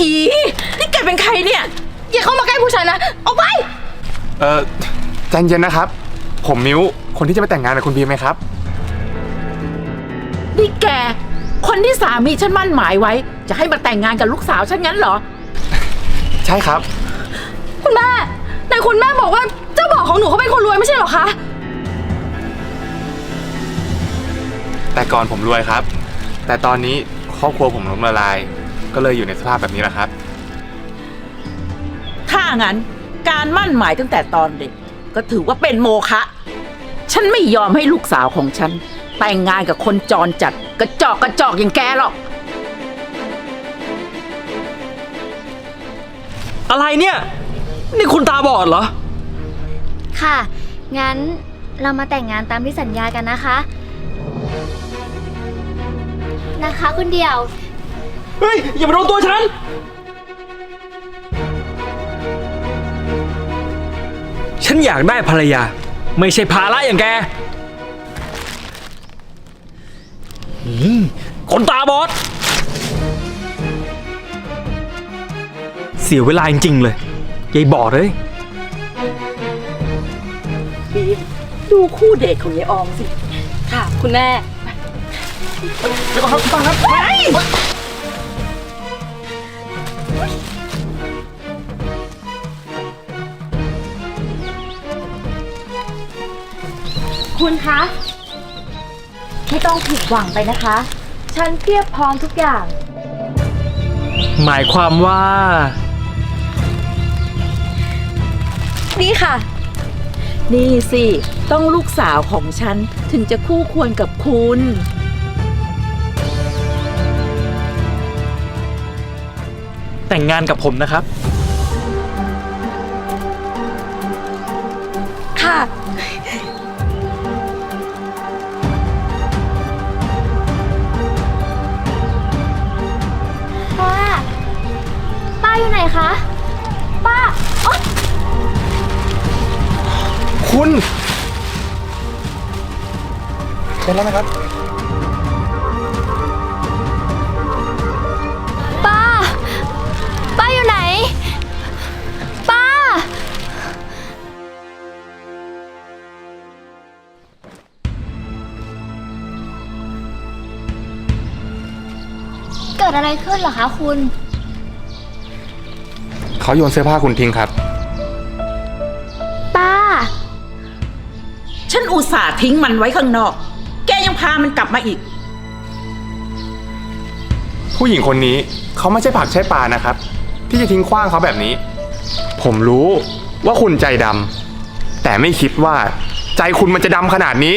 อี นี่แกเป็นใครเนี่ย อย่าเข้ามาใกล้ผู้ชายนะ ออกไป เออใจเย็นนะครับ ผมมิ้ว คนที่จะไปแต่งงานกับคุณบีมไหมครับ นี่แก คนที่สามีฉันมั่นหมายไว้ จะให้มาแต่งงานกับลูกสาวฉันงั้นเหรอ ใช่ครับ คุณแม่ แต่คุณแม่บอกว่าเจ้าบ่าวของหนูเขาเป็นคนรวยไม่ใช่เหรอคะ แต่ก่อนผมรวยครับ แต่ตอนนี้ครอบครัวผมล้มละลาย ก็เลยอยู่ในสภาพแบบนี้แหละครับ ถ้างั้นการมั่นหมายตั้งแต่ตอนเด็ก ก็ถือว่าเป็นโมฆะฉันไม่ยอมให้ลูกสาวของฉัน แต่งงานกับคนจรจัดกระจอกกระจอกอย่างแกหรอก อะไรเนี่ย นี่คุณตาบอดเหรอ ค่ะ งั้นเรามาแต่งงานตามที่สัญญากันนะคะ นะคะคุณเดียว เฮ้ย อย่ามาโดนตัวฉัน ฉันอยากได้ภรรยา ไม่ใช่ภาระอย่างแกอืมคนตาบอด เสียเวลาจริงๆเลยยายบอดเลย บีมดูคู่เดทของยายออมสิ ค่ะ คุณแม่คุณคะ ไม่ต้องผิดหวังไปนะคะ ฉันเพียบพร้อมทุกอย่าง หมายความว่า นี่ค่ะ นี่สิ ต้องลูกสาวของฉันถึงจะคู่ควรกับคุณ แต่งงานกับผมนะครับ ป้าอยู่ไหนคะ ป้าโอ๊ยคุณเป็นแล้วนะครับ ป้า ป้าอยู่ไหน ป้า เกิดอะไรขึ้นเหรอคะคุณ เขาโยนเสื้อผ้าคุณทิ้งครับ ป้า ฉันอุตส่าห์ทิ้งมันไว้ข้างนอก แกยังพามันกลับมาอีก ผู้หญิงคนนี้เขาไม่ใช่ผักใช่ปลานะครับ ที่จะทิ้งขว้างเขาแบบนี้ ผมรู้ว่าคุณใจดำแต่ไม่คิดว่า ใจคุณมันจะดำขนาดนี้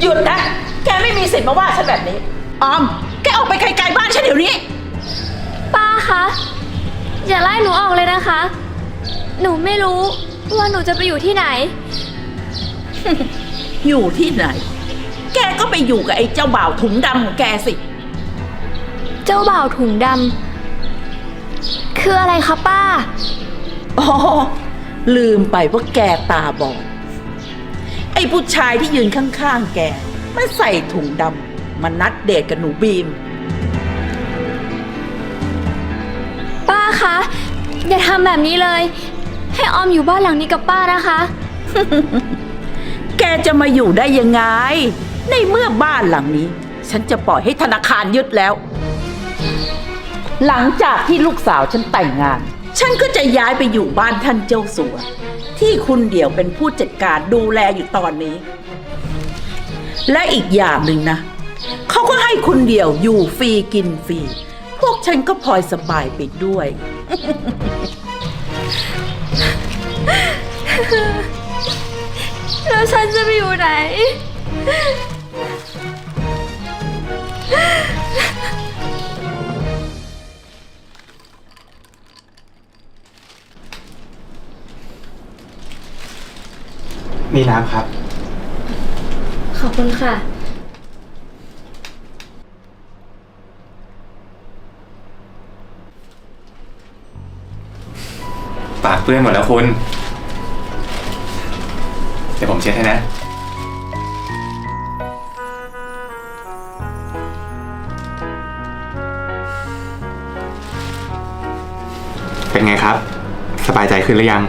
หยุดนะ แกไม่มีสิทธิ์มาว่าฉันแบบนี้ ออม แกออกไปไกลๆบ้านฉันเดี๋ยวนี้ ป้าคะ อย่าไล่หนูออกเลยนะคะ หนูไม่รู้ว่าหนูจะไปอยู่ที่ไหน อยู่ที่ไหน แกก็ไปอยู่กับไอ้เจ้าบ่าวถุงดำของแกสิ เจ้าบ่าวถุงดำคืออะไรคะป้า อ๋อ ลืมไปว่าแกตาบอด ไอ้ผู้ชายที่ยืนข้างๆแก มันใส่ถุงดำมันนัดเดทกับหนูบีม คะ อย่าทำแบบนี้เลย ให้ออมอยู่บ้านหลังนี้กับป้านะคะ แกจะมาอยู่ได้ยังไง ในเมื่อบ้านหลังนี้ ฉันจะปล่อยให้ธนาคารยึดแล้ว หลังจากที่ลูกสาวฉันแต่งงาน ฉันก็จะย้ายไปอยู่บ้านท่านเจ้าสัว ที่คุณเดี่ยวเป็นผู้จัดการดูแลอยู่ตอนนี้ และอีกอย่างหนึ่งนะเขาก็ให้คุณเดี่ยวอยู่ฟรีกินฟรี พวกฉันก็พลอยสบายไปด้วย แล้วฉันจะไปอยู่ไหน นี่น้ำครับ ขอบคุณค่ะ ปากเปื้อนหมดแล้วคุณ เดี๋ยวผมเช็ดให้นะ เป็นไงครับ สบายใจขึ้นหรือยัง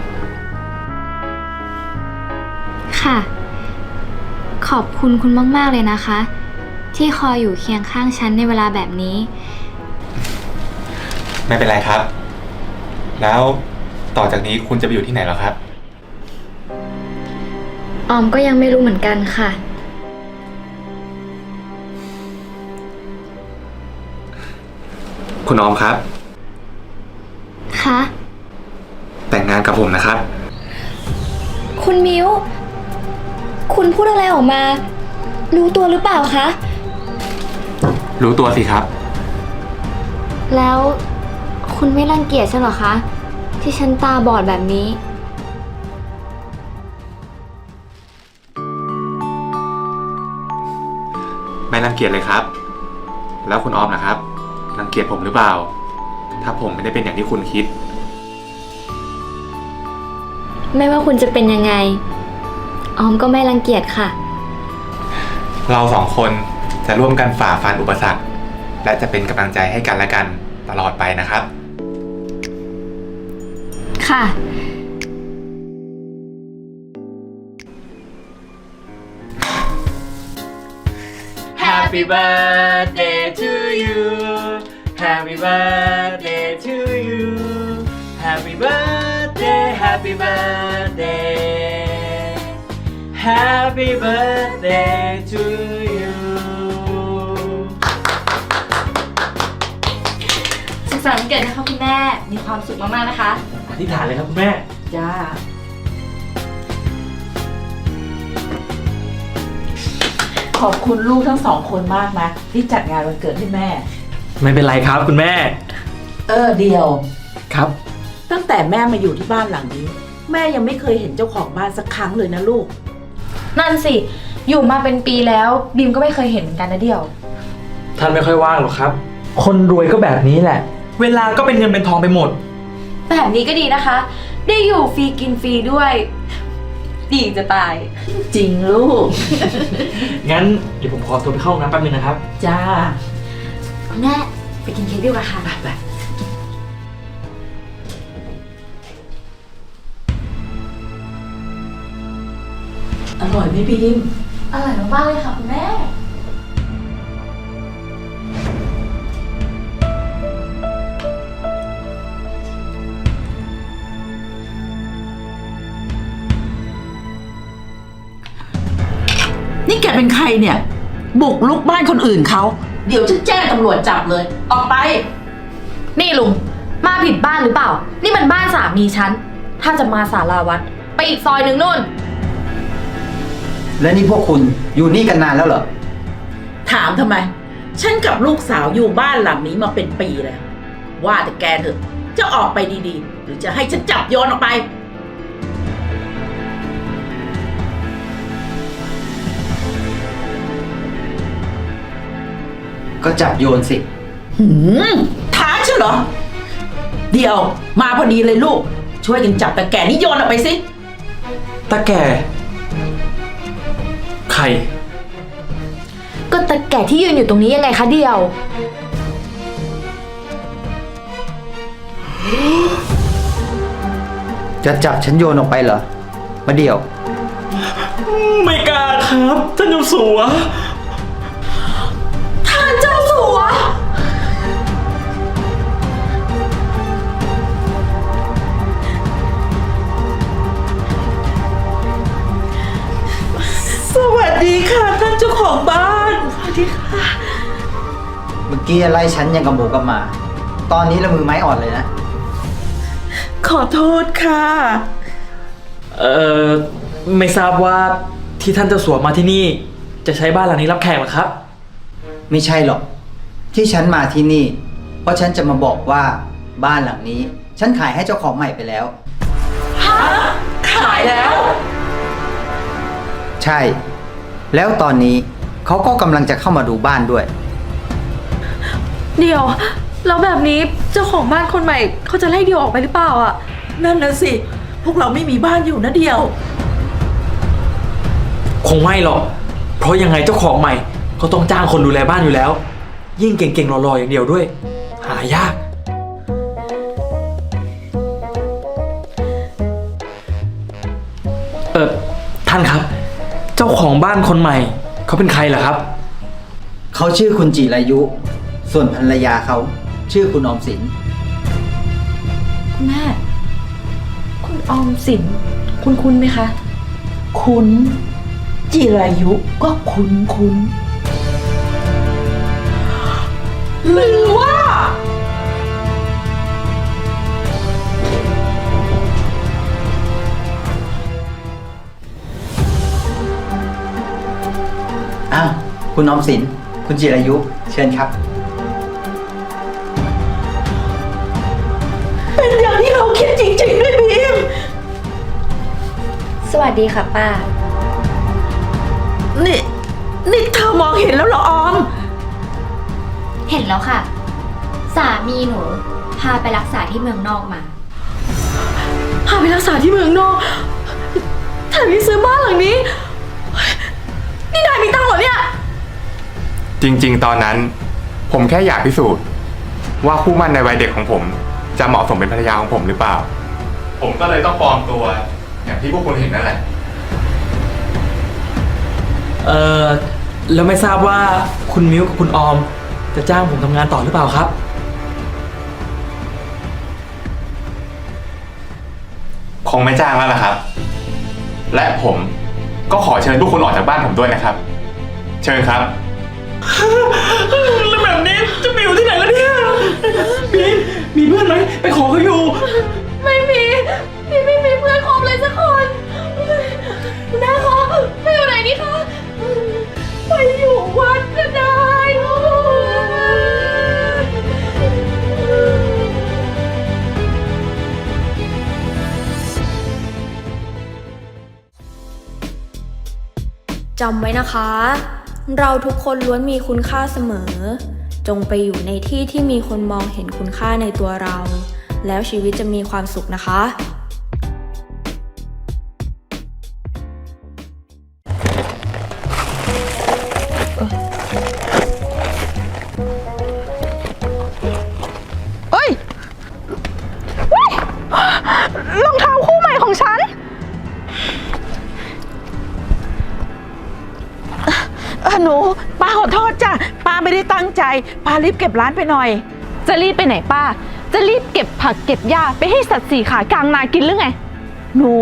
ค่ะ ขอบคุณคุณมาก ๆ เลยนะคะ ที่คอยอยู่เคียงข้างฉันในเวลาแบบนี้ ไม่เป็นไรครับ แล้ว ต่อจากนี้คุณจะไปอยู่ที่ไหนแล้วครับ ออมก็ยังไม่รู้เหมือนกันค่ะ คุณออมครับ คะแต่งงานกับผมนะครับ คุณมิว คุณพูดอะไรออกมา รู้ตัวหรือเปล่าคะ รู้ตัวสิครับ แล้วคุณไม่รังเกียจฉันเหรอคะ ที่ฉันตาบอดแบบนี้ ไม่รังเกียจเลยครับ แล้วคุณออมนะครับรังเกียจผมหรือเปล่า ถ้าผมไม่ได้เป็นอย่างที่คุณคิด ไม่ว่าคุณจะเป็นยังไง ออมก็ไม่รังเกียจค่ะ เราสองคนจะร่วมกันฝ่าฟันอุปสรรค และจะเป็นกำลังใจให้กันและกันตลอดไปนะครับ ค่ะ Happy birthday to you Happy birthday to you Happy birthday Happy birthday Happy birthday to you สุขสันต์วันเกิดนะคะคุณแม่ มีความสุขมากๆนะคะอ ธิษฐานเลยครับคุณแม่ จ้า ขอบคุณลูกทั้งสองคนมากนะ ที่จัดงานวันเกิดให้แม่ ไม่เป็นไรครับคุณแม่ เออเดียว ครับ ตั้งแต่แม่มาอยู่ที่บ้านหลังนี้ แม่ยังไม่เคยเห็นเจ้าของบ้านสักครั้งเลยนะลูก นั่นสิ อยู่มาเป็นปีแล้วบีมก็ไม่เคยเห็นเหมือนกันนะเดียว ท่านไม่ค่อยว่างหรอกครับ คนรวยก็แบบนี้แหละ เวลาก็เป็นเงินเป็นทองไปหมด แบบนี้ก็ดีนะคะ ได้อยู่ฟรีกินฟรีด้วย ดีจะตาย จริงลูก งั้นเดี๋ยวผมขอตัวไปเข้าห้องน้ำแป๊บนึงนะครับ จ้า คุณแม่ไปกินเค้กดีกว่าค่ะ ไปอร่อยไหมบีม อร่อยมากๆเลยค่ะคุณแม่ เป็นใครเนี่ย บุกลุกบ้านคนอื่นเขา เดี๋ยวจะแจ้งตำรวจจับเลย ออกไป นี่ลุง มาผิดบ้านหรือเปล่า นี่มันบ้านสามีฉัน ถ้าจะมาสาราวัด ไปอีกซอยหนึ่งนู่น และนี่พวกคุณอยู่นี่กันนานแล้วเหรอ ถามทำไม ฉันกับลูกสาวอยู่บ้านหลังนี้มาเป็นปีแล้ว ว่าแต่แกเถอะ จะออกไปดีๆ หรือจะให้ฉันจับโยนออกไป ก็จับโยนสิ หืมท้าฉันเหรอ เดี๋ยวมาพอดีเลยลูก ช่วยกันจับตะแก่นี่โยนออกไปสิ ตาแก่ ใคร ก็ตะแก่ที่ยืนอยู่ตรงนี้ยังไงคะเดียว จะจับฉันโยนออกไปเหรอ มาเดี่ยว ไม่กล้าครับท่านเจ้าสัว ดีค่ะท่านเจ้าของบ้านเมื่อกี้ไล่ฉันยังกับหมูกับหมา ตอนนี้ละมือไม้อ่อนเลยนะ ขอโทษค่ะ เอ่อ ไม่ทราบว่าที่ท่านเจ้าสัวมาที่นี่ จะใช้บ้านหลังนี้รับแขกเหรอครับ ไม่ใช่หรอก ที่ฉันมาที่นี่ เพราะฉันจะมาบอกว่าบ้านหลังนี้ ฉันขายให้เจ้าของใหม่ไปแล้ว ขายแล้ว ใช่ แล้วตอนนี้เขาก็กำลังจะเข้ามาดูบ้านด้วย เดี๋ยว แล้วแบบนี้เจ้าของบ้านคนใหม่เขาจะไล่เดียวออกไปหรือเปล่าอะ นั่นนะสิ พวกเราไม่มีบ้านอยู่นะเดียว คงไม่หรอก เพราะยังไงเจ้าของใหม่เขาต้องจ้างคนดูแลบ้านอยู่แล้ว ยิ่งเก่งๆหล่อๆอย่างเดียวด้วย หายาก เออท่านครับ ของบ้านคนใหม่ เขาเป็นใครเหรอครับ เขาชื่อคุณจิรายุ ส่วนภรรยาเขาชื่อคุณออมสิน คุณแม่ คุณออมสิน คุณคุณไหมคะ คุณจิรายุก็คุ้นคุ้นหรือว่า อ้าวคุณออมสิน คุณจิรายุ เชิญครับ เป็นอย่างที่เราคิดจริงๆด้วยบีม สวัสดีค่ะป้า นี่ นี่เธอมองเห็นแล้วเหรอออม เห็นแล้วค่ะ สามีหนู พาไปรักษาที่เมืองนอกมา พาไปรักษาที่เมืองนอกแถมยังซื้อบ้านหลังนี้ นี่นายมีตังค์เหรอเนี่ย จริง ๆ ตอนนั้น ผมแค่อยากพิสูจน์ ว่าคู่หมั่นในวัยเด็กของผม จะเหมาะสมเป็นภรรยาของผมหรือเปล่า ผมก็เลยต้องปลอมตัว อย่างที่พวกคุณเห็นนั่นแหละ เออแล้วไม่ทราบว่าคุณมิ้วกับคุณออม จะจ้างผมทำงานต่อหรือเปล่าครับ คงไม่จ้างแล้วล่ะครับ และผม ก็ขอเชิญทุกคนออกจากบ้านผมด้วยนะครับ เชิญครับ แล้วแบบนี้จะไปอยู่ที่ไหนล่ะเนี่ย มีมีเพื่อนไหมไปขอเขาอยู่ ไม่มีพี่ไม่มีเพื่อนคบเลยสักคนคุณแม่คะไปอยู่ไหนนี่คะ ไปอยู่วัดก็ได้ จำไว้นะคะ เราทุกคนล้วนมีคุณค่าเสมอ จงไปอยู่ในที่ที่มีคนมองเห็นคุณค่าในตัวเรา แล้วชีวิตจะมีความสุขนะคะ ได้ตั้งใจป้ารีบเก็บร้านไปหน่อย จะรีบไปไหนป้า จะรีบเก็บผักเก็บหญ้าไปให้สัตว์สี่ขากลางนากินหรือไง หนู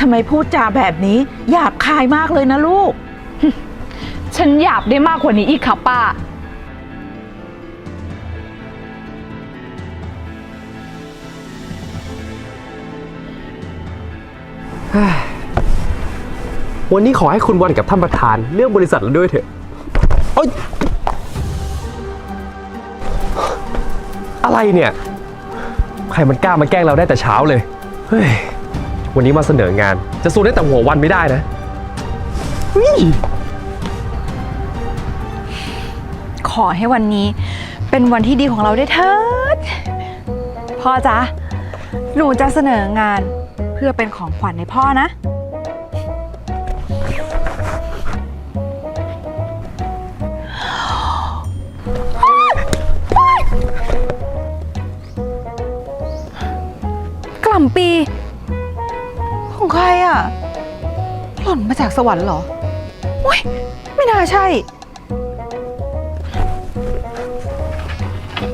ทำไมพูดจาแบบนี้ หยาบคายมากเลยนะลูก ฉันหยาบได้มากกว่านี้อีกค่ะป้า วันนี้ขอให้คุณวันกับท่านประธานเรื่องบริษัทเราด้วยเถอะ อะไรเนี่ย ใครมันกล้ามาแกล้งเราได้แต่เช้าเลย เฮ้ย วันนี้มาเสนองาน จะสู้ได้แต่หัววันไม่ได้นะเฮ้ยขอให้วันนี้เป็นวันที่ดีของเราได้วยเถิดพ่อจ๊ะ หนูจะเสนองานเพื่อเป็นของขวัญให้พ่อนะ กล่ำปี ของใครอะ หล่นมาจากสวรรค์เหรออุ้ยไม่น่าใช่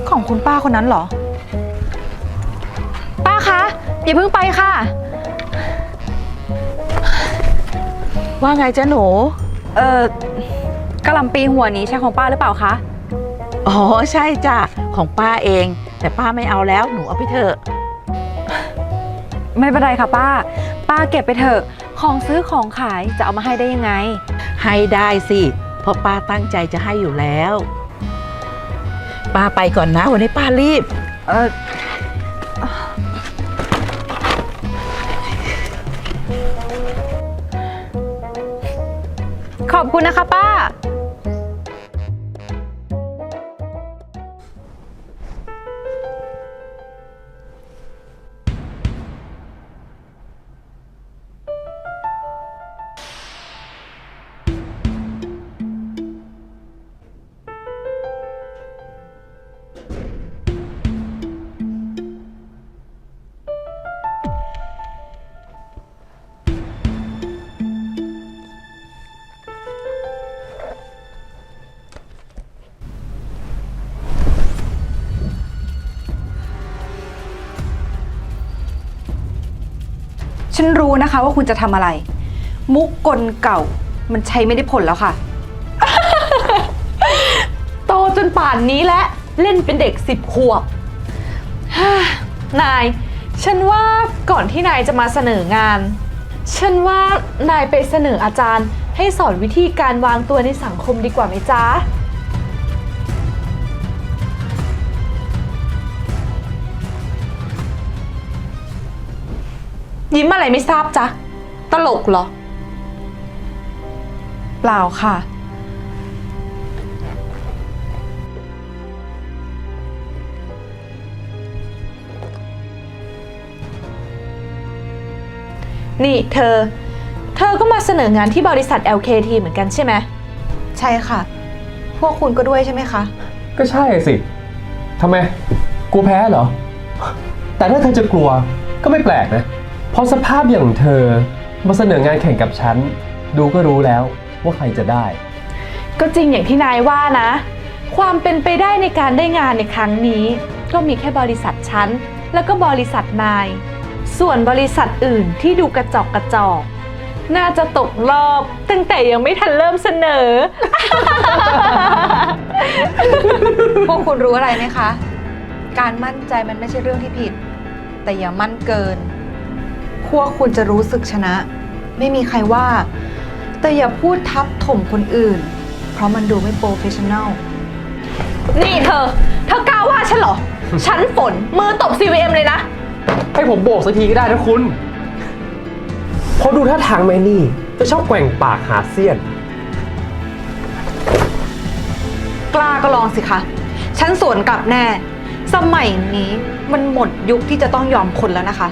ของคุณป้าคนนั้นเหรอ ป้าคะอย่าเพิ่งไปค่ะ ว่าไงจ๊ะหนู เออกะหล่ำปีหัวนี้ใช่ของป้าหรือเปล่าคะ อ๋อใช่จ้ะของป้าเอง แต่ป้าไม่เอาแล้วหนูเอาไปเถอะ ไม่เป็นไรค่ะป้า ป้าเก็บไปเถอะ ของซื้อของขายจะเอามาให้ได้ยังไง ให้ได้สิเพราะป้าตั้งใจจะให้อยู่แล้ว ป้าไปก่อนนะ วันนี้ป้ารีบ เออขอบคุณนะคะป้า ฉันรู้นะคะว่าคุณจะทำอะไร มุกกลเก่า มันใช้ไม่ได้ผลแล้วค่ะ โตจนป่านนี้แล้วเล่นเป็นเด็กสิบขวบ นาย ฉันว่าก่อนที่นายจะมาเสนองาน ฉันว่านายไปเสนออาจารย์ให้สอนวิธีการวางตัวในสังคมดีกว่าไหมจ๊ะ ยิ้มอะไรไม่ทราบจ๊ะ ตลกเหรอ เปล่าค่ะ นี่เธอ เธอก็มาเสนองานที่บริษัท LKT เหมือนกันใช่ไหม ใช่ค่ะ พวกคุณก็ด้วยใช่ไหมคะ ก็ใช่สิ ทำไม กลัวแพ้เหรอ แต่ถ้าเธอจะกลัวก็ไม่แปลกนะเพ ราะสภาพอย่างเธอมาเสนองานแข่งกับฉัน ดูก็รู้แล้วว่าใครจะได้ ก็จริงอย่างที่นายว่านะ ความเป็นไปได้ในการได้งานในครั้งนี้ ก็มีแค่บริษัทฉัน แล้วก็บริษัทนาย ส่วนบริษัทอื่นที่ดูกระจอกกระจอก น่าจะตกรอบ ตั้งแต่ยังไม่ทันเริ่มเสนอ พวกคุณรู้อะไรไหมคะ การมั่นใจมันไม่ใช่เรื่องที่ผิด แต่อย่ามั่นเกิน พวกคุณจะรู้สึกชนะ ไม่มีใครว่า แต่อย่าพูดทับถมคนอื่น เพราะมันดูไม่โปรเฟชชั่นแนล นี่เธอ เธอกล้าว่าฉันเหรอ ฉันฝน มือตบ CVM เลยนะ ให้ผมโบกสักทีก็ได้นะคุณ เพราะดูท่าทางแมนี่ จะชอบแกว่งปากหาเสี้ยน กล้าก็ลองสิคะ ฉันสวนกลับแน่ สมัยนี้มันหมดยุคที่จะต้องยอมคนแล้วนะคะ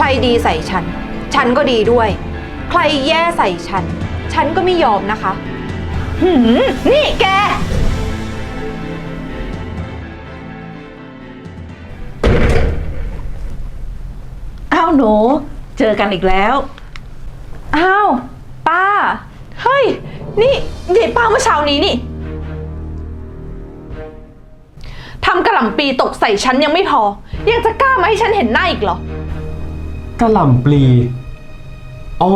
ใครดีใส่ฉัน ฉันก็ดีด้วย ใครแย่ใส่ฉัน ฉันก็ไม่ยอมนะคะหืมนี่แก อ้าวหนู เจอกันอีกแล้ว อ้าว ป้า เฮ้ย นี่ยายป้าเมื่อเช้านี้นี่ทำกระหล่ำปีตกใส่ฉันยังไม่พอ ยังจะกล้ามาให้ฉันเห็นหน้าอีกเหรอ กระหล่ำปลี อ๋อ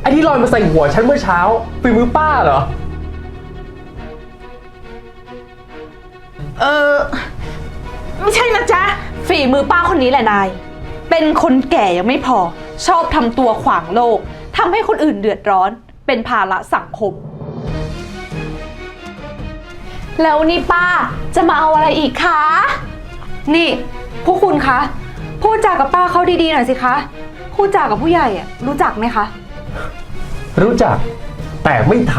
ไอที่ลอยมาใส่หัวฉันเมื่อเช้าฝีมือป้าเหรอ เออ ไม่ใช่นะจ๊ะ ฝีมือป้าคนนี้แหละนาย เป็นคนแก่ยังไม่พอ ชอบทำตัวขวางโลกทำให้คนอื่นเดือดร้อน เป็นภาระสังคม แล้วนี่ป้าจะมาเอาอะไรอีกคะ นี่ พวกคุณคะ พูดจากับป้าเขาดีๆหน่อยสิคะ พูดจากับผู้ใหญ่อะรู้จักไหมคะ รู้จักแต่ไม่ท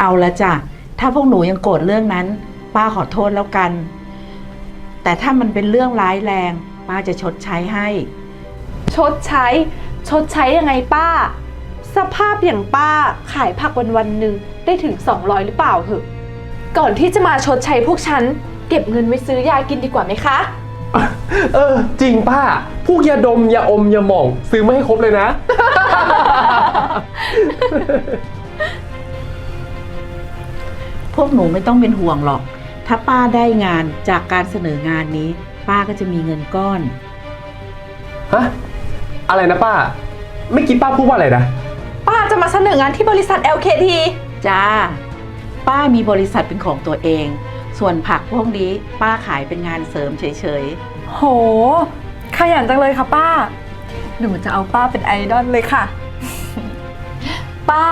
เอาละจ้ะ ถ้าพวกหนูยังโกรธเรื่องนั้น ป้าขอโทษแล้วกัน แต่ถ้ามันเป็นเรื่องร้ายแรง ป้าจะชดใช้ให้ ชดใช้ ชดใช้ยังไงป้า สภาพอย่างป้าขายผักวันวันๆหนึ่งได้ถึง 200 หรือเปล่าเหอะก่อนที่จะมาชดใช้พวกฉัน เก็บเงินไว้ซื้อยากินดีกว่าไหมคะำ เออ จริงป้าพวกยาดมยาอมยาหม่อง ซื้อมาให้ครบเลยนะ พวกหนูไม่ต้องเป็นห่วงหรอก ถ้าป้าได้งานจากการเสนองานนี้ ป้าก็จะมีเงินก้อน ฮะ อะไรนะป้า ไม่อกี้ป้าพูดว่าอะไรนะ ป้าจะมาเสนองานที่บริษัท LKT จ้า ป้ามีบริษัทเป็นของตัวเอง ส่วนผักพวกนี้ ป้าขายเป็นงานเสริมเฉย โห ขยันจังเลยค่ะป้า หนูจะเอาป้าเป็นไอดอลเลยค่ะ ป้า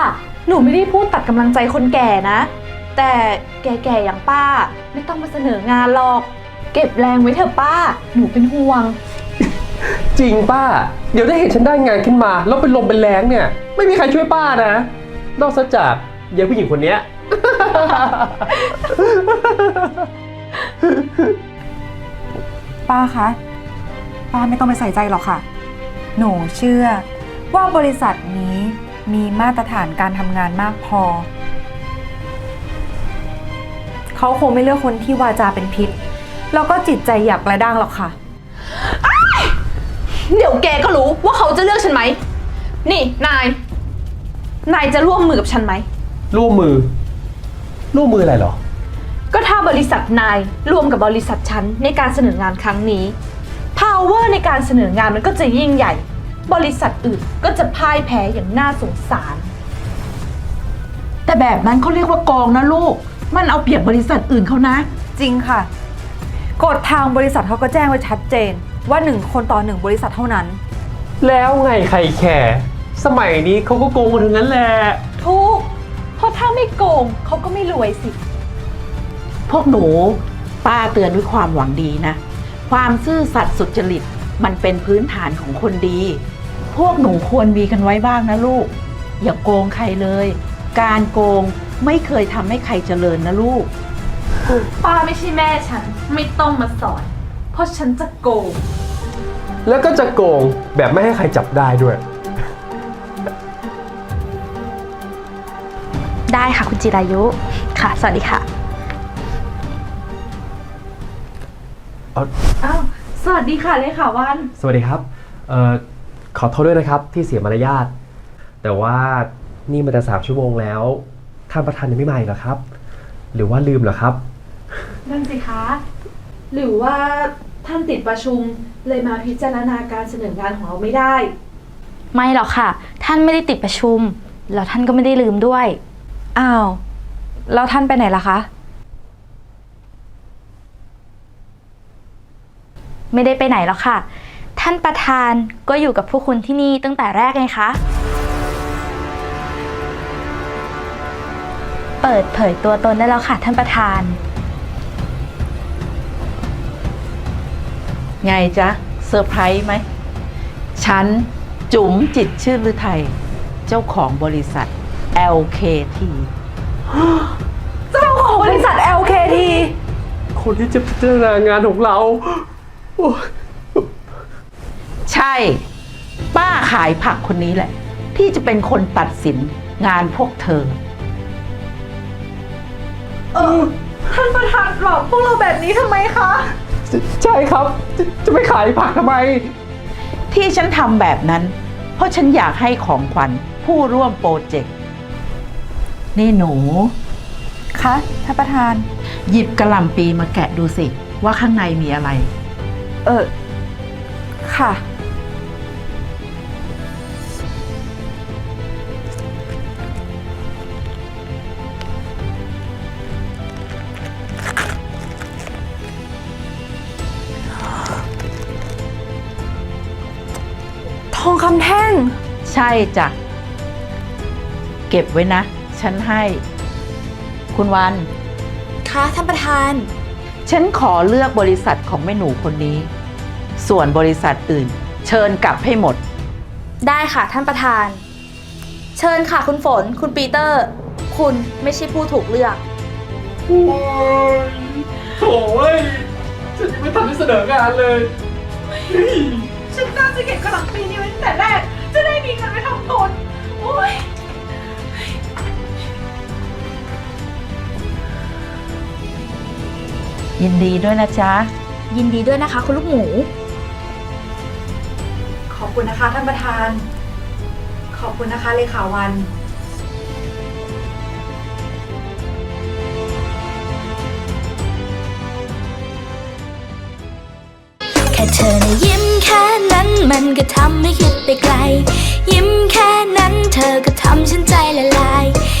หนูไม่ได้พูดตัดกำลังใจคนแก่นะ แต่แก่ๆอย่างป้า ไม่ต้องมาเสนองานหรอก เก็บแรงไว้เถอะป้า หนูเป็นห่วง จริงป้า เดี๋ยวถ้เห็นฉันได้งานขึ้นมา แล้วเป็นลมเป็นแรงเนี่ย ไม่มีใครช่วยป้านะ นอกจากยายผู้หญิงคนเนี้ย ป้าคะ ป้าไม่ต้องไปใส่ใจหรอกค่ะ หนูเชื่อว่าบริษัทนี้มีมาตรฐานการทำงานมากพอ เขาคงไม่เลือกคนที่วาจาเป็นพิษ แล้วก็จิตใจหยาบกระด้างหรอกค่ะ เดี๋ยวแกก็รู้ว่าเขาจะเลือกฉันไหม นี่นาย นายจะร่วมมือกับฉันไหม ร่วมมือ ร่วมมืออะไรเหรอก็ถ้า บริษัทนายร่วมกับบริษัทฉันในการเสนองานครั้งนี้ภา power ในการเสนองานมันก็จะยิ่งใหญ่ บริษัทอื่นก็จะพ่ายแพ้อย่างน่าสงสาร แต่แบบนั้นเขาเรียกว่าโกองนะลูก มันเอาเปรียบบริษัทอื่นเขานะ จริงค่ะ กฎทางบริษัทเขาก็แจ้งไว้ชัดเจน ว่าหนึ่งคนต่อหนึ่งบริษัทเท่านั้น แล้วไงใครแคร์สมัยนี้เขาก็โกงกันทั้งนั้นแหละ ทุก เพราะถ้าไม่โกงเขาก็ไม่รวยสิ พวกหนูป้าเตือนด้วยความหวังดีนะ ความซื่อสัตย์สุจริตมันเป็นพื้นฐานของคนดี พวกหนูควรมีกันไว้บ้างนะลูก อย่าโกงใครเลย การโกงไม่เคยทำให้ใครเจริญนะลูก ป้าไม่ใช่แม่ฉันไม่ต้องมาสอน เพราะฉันจะโกง แล้วก็จะโกงแบบไม่ให้ใครจับได้ด้วย ได้ค่ะคุณจิรายุ ค่ะ สวัสดีค่ะ อ้าว สวัสดีค่ะเลขาวัน สวัสดีครับเอ่อขอโทษด้วยนะครับที่เสียมารยาท แต่ว่านี่มันจะสามชั่วโมงแล้ว ท่านประธานยังไม่มาอีกเหรอครับ หรือว่าลืมเหรอครับ นั่นสิคะ หรือว่าท่านติดประชุมเลยมาพิจารณาการเสนองานของเราไม่ได้ ไม่หรอกค่ะ ท่านไม่ได้ติดประชุม แล้วท่านก็ไม่ได้ลืมด้วย อ้าว แล้วท่านไปไหนล่ะคะ ไม่ได้ไปไหนหรอกค่ะ ท่านประธานก็อยู่กับพวกคุณที่นี่ตั้งแต่แรกไงคะ เปิดเผยตัวตนได้แล้วค่ะ ท่านประธาน ไงจ๊ะเซอร์ไพรส์ไหม ฉัน จุ๋มจิตรชื่นฤทัยเจ้าของบริษัท LKT เจ้าของบริษัท LKT คนที่จะพิจารณางานของเราโอ้ย ใช่ ป้าขายผักคนนี้แหละ ที่จะเป็นคนตัดสินงานพวกเธอ เออท่านประธานหลอกพวกเราแบบนี้ทำไมคะ ใช่ครับ จะจะไม่ขายผักทำไม ที่ฉันทำแบบนั้น เพราะฉันอยากให้ของขวัญผู้ร่วมโปรเจกต์นี่หนู คะท่านประธาน หยิบกระหล่ำปีมาแกะดูสิ ว่าข้างในมีอะไร เออ ค่ะ ทองคำแท่ง ใช่จ้ะ เก็บไว้นะ ฉันให้ คุณวันค่ะท่านประธาน ฉันขอเลือกบริษัทของแม่หนูคนนี้ ส่วนบริษัทอื่น เชิญกลับให้หมด ได้ค่ะท่านประธาน เชิญค่ะคุณฝน คุณปีเตอร์ คุณไม่ใช่ผู้ถูกเลือก โอ้ยโถ่เว้ยฉันยังไม่ทันได้เสนองานเลยฉันน่าจะเก็บกระหล่ำปีนี้ไว้ตั้งแต่แรก จะได้มีเงินไปทำทุนโอ้ย ยินดีด้วยนะจ๊ะ ยินดีด้วยนะคะ คุณลูกหมู ขอบคุณนะคะท่านประธาน ขอบคุณนะคะเลขาวัน แค่เธอนะยิ้มแค่นั้นมันก็ทำให้คิดไปไกล ยิ้มแค่นั้นเธอก็ทำฉันใจละลายยิ้มแค่นี้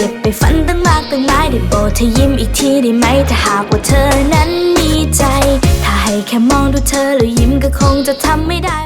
ก็เก็บไปฝันตั้งมากตั้งหลายได้โปรดเธอยิ้มอีกทีได้ไหมถ้าหากว่าเธอนั้นมีใจ ถ้าให้แค่มองดูเธอแล้วยิ้มก็คงจะทำไม่ได้